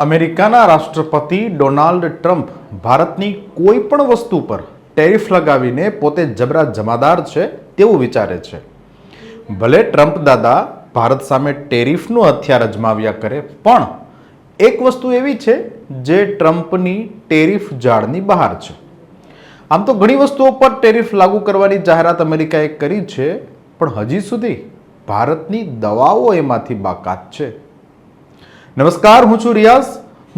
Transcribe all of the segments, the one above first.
અમેરિકાના રાષ્ટ્રપતિ Donald Trump ભારતની કોઈ પણ વસ્તુ પર ટેરિફ લગાવીને પોતે જબરા જમાદાર છે તેવું વિચારે છે. ભલે ટ્રમ્પ દાદા ભારત સામે ટેરિફનું હથિયાર અજમાવ્યા કરે, પણ એક વસ્તુ એવી છે જે ટ્રમ્પની ટેરિફ જાળની બહાર છે. આમ તો ઘણી વસ્તુઓ પર ટેરિફ લાગુ કરવાની જાહેરાત અમેરિકાએ કરી છે, પણ હજી સુધી ભારતની દવાઓ એમાંથી બાકાત છે. નમસ્કાર, હું છું રિયાઝ.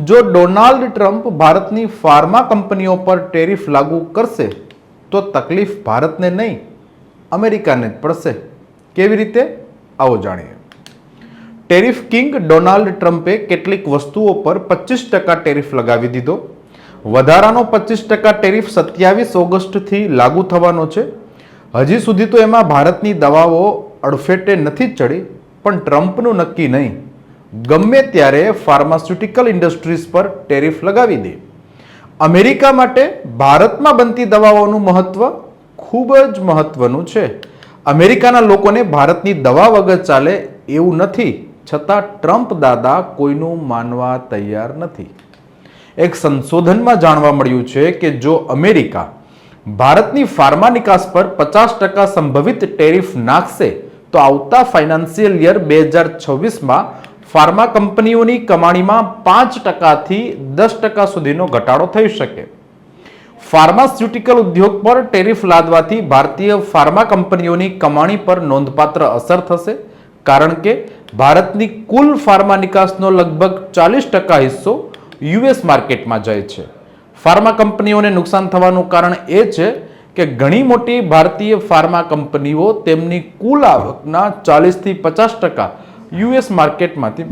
જો ડોનાલ્ડ ટ્રમ્પ ભારતની ફાર્મા કંપનીઓ પર ટેરિફ લાગુ કરશે, તો તકલીફ ભારતને નહીં, અમેરિકાને જ પડશે. કેવી રીતે? આવો જાણીએ. ટેરિફ કિંગ ડોનાલ્ડ ટ્રમ્પે કેટલીક વસ્તુઓ પર પચીસ ટકા ટેરિફ લગાવી દીધો. વધારાનો પચીસ ટકા ટેરિફ સત્યાવીસ ઓગસ્ટથી લાગુ થવાનો છે. હજી સુધી તો એમાં ભારતની દવાઓ અડફેટે નથી જ ચડી, પણ ટ્રમ્પનું નક્કી નહીં. ગમે ત્યારે ફાર્માસ્યુટિકલ ઇન્ડસ્ટ્રીઝ પર ટેરિફ લગાવી દે. અમેરિકા માટે ભારતમાં બનતી દવાઓનું મહત્વ ખૂબ જ મહત્વનું છે. અમેરિકાના લોકોને ભારતની દવા વગર ચાલે એવું નથી, છતાં ટ્રમ્પ દાદા કોઈનું માનવા તૈયાર નથી. એક સંશોધનમાં જાણવા મળ્યું છે કે જો અમેરિકા ભારતની ફાર્મા નિકાસ પર પચાસ ટકા સંભવિત ટેરિફ નાખશે, તો આવતા ફાઇનાન્સિયલ યર બે હજાર છવ્વીસમાં ફાર્મા કંપનીઓની કમાણીમાં પાંચ ટકાથી દસ ટકા સુધીનો ઘટાડો થઈ શકે. ફાર્માસ્યુટિકલ ઉદ્યોગ પર ટેરિફ લાદવાથી ભારતીય ફાર્મા કંપનીઓની કમાણી પર નોંધપાત્ર અસર થશે, કારણ કે ભારતની કુલ ફાર્મા નિકાસનો લગભગ ચાલીસ ટકા હિસ્સો યુએસ માર્કેટમાં જાય છે. ફાર્મા કંપનીઓને નુકસાન થવાનું કારણ એ છે કે ઘણી મોટી ભારતીય ફાર્મા કંપનીઓ તેમની કુલ આવકના ચાલીસથી પચાસ ટકા યુએસ માર્કેટમાંથી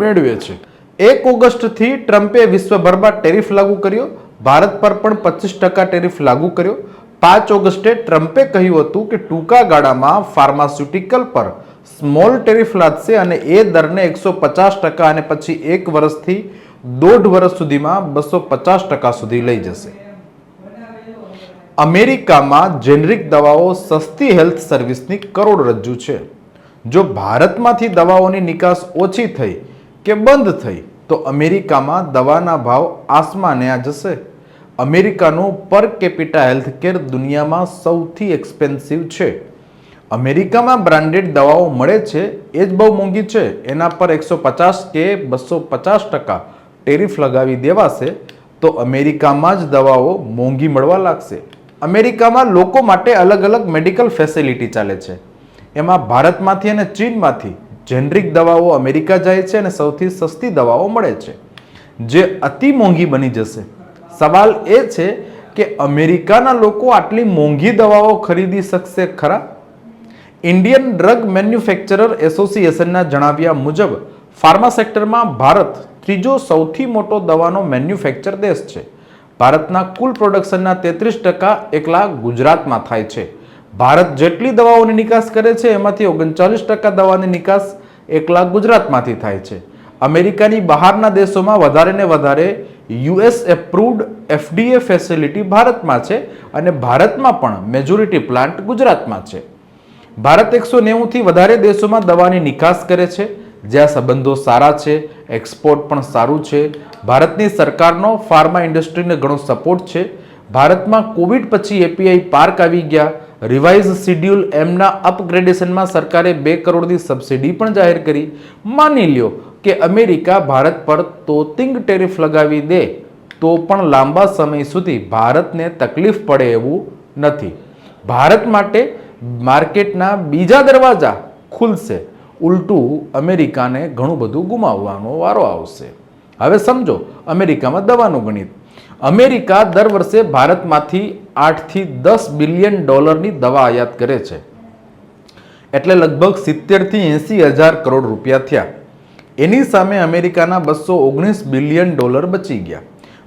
મેળવે છે. એક ઓગસ્ટથી ટ્રમ્પે વિશ્વભરમાં ટેરિફ લાગુ કર્યો. ભારત પર પણ પચીસ ટકા ટેરિફ લાગુ કર્યો. પાંચ ઓગસ્ટે ટ્રમ્પે કહ્યું હતું કે ટૂંકા ગાળામાં ફાર્માસ્યુટિકલ પર સ્મોલ ટેરિફ લાદશે અને એ દરને એકસો પચાસ ટકા અને પછી એક વર્ષથી દોઢ વર્ષ સુધીમાં બસો પચાસ ટકા સુધી લઈ જશે. અમેરિકામાં જેનરિક દવાઓ સસ્તી હેલ્થ સર્વિસની કરોડરજ્જુ છે. જો ભારતમાંથી દવાઓની નિકાસ ઓછી થઈ કે બંધ થઈ, તો અમેરિકામાં દવાના ભાવ આસમાને આ જશે. અમેરિકાનું પર કેપિટા હેલ્થકેર દુનિયામાં સૌથી એક્સપેન્સિવ છે. અમેરિકામાં બ્રાન્ડેડ દવાઓ મળે છે, એ જ બહુ મોંઘી છે. એના પર એકસો પચાસ કે બસો પચાસ ટકા ટેરિફ લગાવી દેવાશે, તો અમેરિકામાં જ દવાઓ મોંઘી મળવા લાગશે. અમેરિકામાં લોકો માટે અલગ અલગ મેડિકલ ફેસિલિટી ચાલે છે. એમાં ભારતમાંથી અને ચીનમાંથી જેનરિક દવાઓ અમેરિકા જાય છે અને સૌથી સસ્તી દવાઓ મળે છે. જે અતિ મોંઘી બની જશે. સવાલ એ છે કે અમેરિકાના લોકો આટલી મોંઘી દવાઓ ખરીદી શકશે ખરા? ઇન્ડિયન ડ્રગ મેન્યુફેક્ચરર એસોસિએશનના જણાવ્યા મુજબ, ફાર્મા સેક્ટરમાં ભારત ત્રીજો સૌથી મોટો દવાનો મેન્યુફેક્ચર દેશ છે. ભારતના કુલ પ્રોડક્શનના તેત્રીસ ટકા એકલા ગુજરાતમાં થાય છે. ભારત જેટલી દવાઓની નિકાસ કરે છે, એમાંથી ઓગણચાલીસ ટકા દવાની નિકાસ એકલા ગુજરાતમાંથી થાય છે. અમેરિકાની બહારના દેશોમાં વધારે ને વધારે યુએસ એપ્રુવડ એફડીએ ફેસિલિટી ભારતમાં છે અને ભારતમાં પણ મેજોરિટી પ્લાન્ટ ગુજરાતમાં છે. ભારત એકસો નેવુંથી વધારે દેશોમાં દવાની નિકાસ કરે છે. જ્યાં સંબંધો સારા છે, એક્સપોર્ટ પણ સારું છે. ભારતની સરકારનો ફાર્મા ઇન્ડસ્ટ્રીને ઘણો સપોર્ટ છે. ભારતમાં કોવિડ પછી એપીઆઈ પાર્ક આવી ગયા. રિવાઇઝ શિડ્યુલ એમના અપગ્રેડેશનમાં સરકારે બે કરોડની સબસિડી પણ જાહેર કરી. માની લ્યો કે અમેરિકા ભારત પર તોતિંગ ટેરિફ લગાવી દે, તો પણ લાંબા સમય સુધી ભારતને તકલીફ પડે એવું નથી. ભારત માટે માર્કેટના બીજા દરવાજા ખુલશે. ઉલટું અમેરિકાને ઘણું બધું ગુમાવવાનો વારો આવશે. હવે સમજો, અમેરિકામાં દવાનું ગણિત. અમેરિકા દર વર્ષે ભારતમાંથી આઠથી દસ બિલિયન ડોલરની દવા આયાત કરે છે. એટલે લગભગ સિત્તેરથી એંસી હજાર કરોડ રૂપિયા થયા. એની સામે અમેરિકાના બસો ઓગણીસ બિલિયન ડોલર બચી ગયા.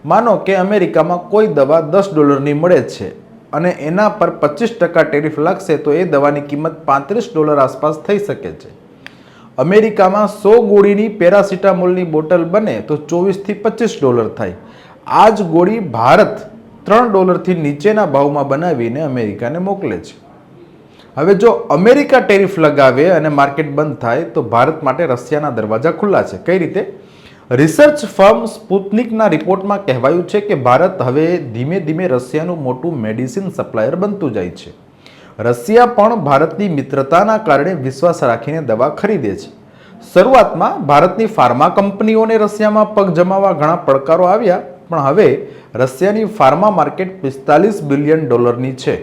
માનો કે અમેરિકામાં કોઈ દવા દસ ડોલરની મળે છે અને એના પર પચીસ ટકા ટેરિફ લાગશે તો એ દવાની કિંમત પાંત્રીસ ડોલર આસપાસ થઈ શકે છે. અમેરિકામાં સો ગોળીની પેરાસિટામોલની બોટલ બને તો ચોવીસથી પચીસ ડોલર થાય. આ જ ગોળી ભારત ત્રણ ડોલરથી નીચેના ભાવમાં બનાવીને અમેરિકાને મોકલે છે. હવે જો અમેરિકા ટેરિફ લગાવે અને માર્કેટ બંધ થાય, તો ભારત માટે રશિયાના દરવાજા ખુલ્લા છે. કઈ રીતે? રિસર્ચ ફર્મ સ્પુતનિકના રિપોર્ટમાં કહેવાયું છે કે ભારત હવે ધીમે ધીમે રશિયાનું મોટું મેડિસિન સપ્લાયર બનતું જાય છે. રશિયા પણ ભારતની મિત્રતાના કારણે વિશ્વાસ રાખીને દવા ખરીદે છે. શરૂઆતમાં ભારતની ફાર્મા કંપનીઓને રશિયામાં પગ જમાવવા ઘણા પડકારો આવ્યા પણ હવે રશિયાની ફાર્મા માર્કેટ પિસ્તાલીસ બિલિયન ડોલરની છે.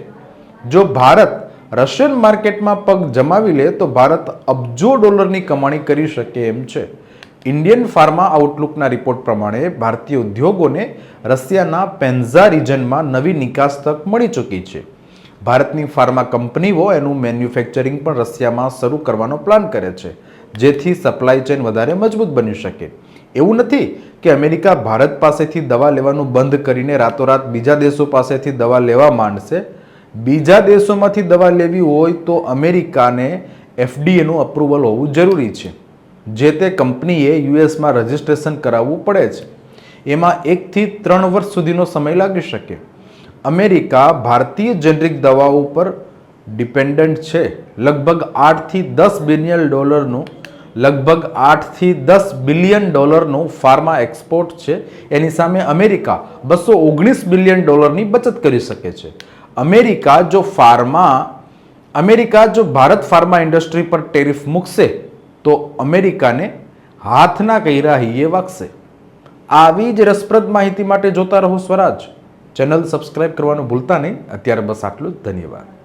જો ભારત રશિયન માર્કેટમાં પગ જમાવી લે તો ભારત અબજો ડોલરની કમાણી કરી શકે એમ છે. ઇન્ડિયન ફાર્મા આઉટલુકના રિપોર્ટ પ્રમાણે ભારતીય ઉદ્યોગોને રશિયાના પેન્ઝા રિજનમાં નવી નિકાસ તક મળી ચૂકી છે. ભારતની ફાર્મા કંપનીઓ એનું મેન્યુફેક્ચરિંગ પણ રશિયામાં શરૂ કરવાનો પ્લાન કરે છે, જેથી સપ્લાય ચેન વધારે મજબૂત બની શકે. એવું નથી કે અમેરિકા ભારત પાસેથી દવા લેવાનું બંધ કરીને રાતોરાત બીજા દેશો પાસેથી દવા લેવા માંડશે? બીજા દેશોમાંથી દવા લેવી હોય તો અમેરિકાને એફડીએનું અપ્રુવલ હોવું જરૂરી છે. જે તે કંપનીએ યુએસમાં રજિસ્ટ્રેશન કરાવવું પડે છે. એમાં એકથી ત્રણ વર્ષ સુધીનો સમય લાગી શકે. અમેરિકા ભારતીય જેનરિક દવાઓ પર ડિપેન્ડન્ટ છે. લગભગ આઠથી દસ બિલિયન ડોલરનું લગભગ આઠથી દસ બિલિયન ડોલરનું ફાર્મા એક્સપોર્ટ છે. એની સામે અમેરિકા બસો ઓગણીસ બિલિયન ડોલરની બચત કરી શકે છે. અમેરિકા જો ફાર્મા, અમેરિકા જો ભારત ફાર્મા ઇન્ડસ્ટ્રી પર ટેરિફ મૂકશે, તો અમેરિકાને હાથના કૈરા હૈયે વાગશે. આવી જ રસપ્રદ માહિતી માટે જોતા રહો સ્વરાજ. ચેનલ સબસ્ક્રાઇબ કરવાનું ભૂલતા નહીં. અત્યારે બસ આટલું ધન્યવાદ.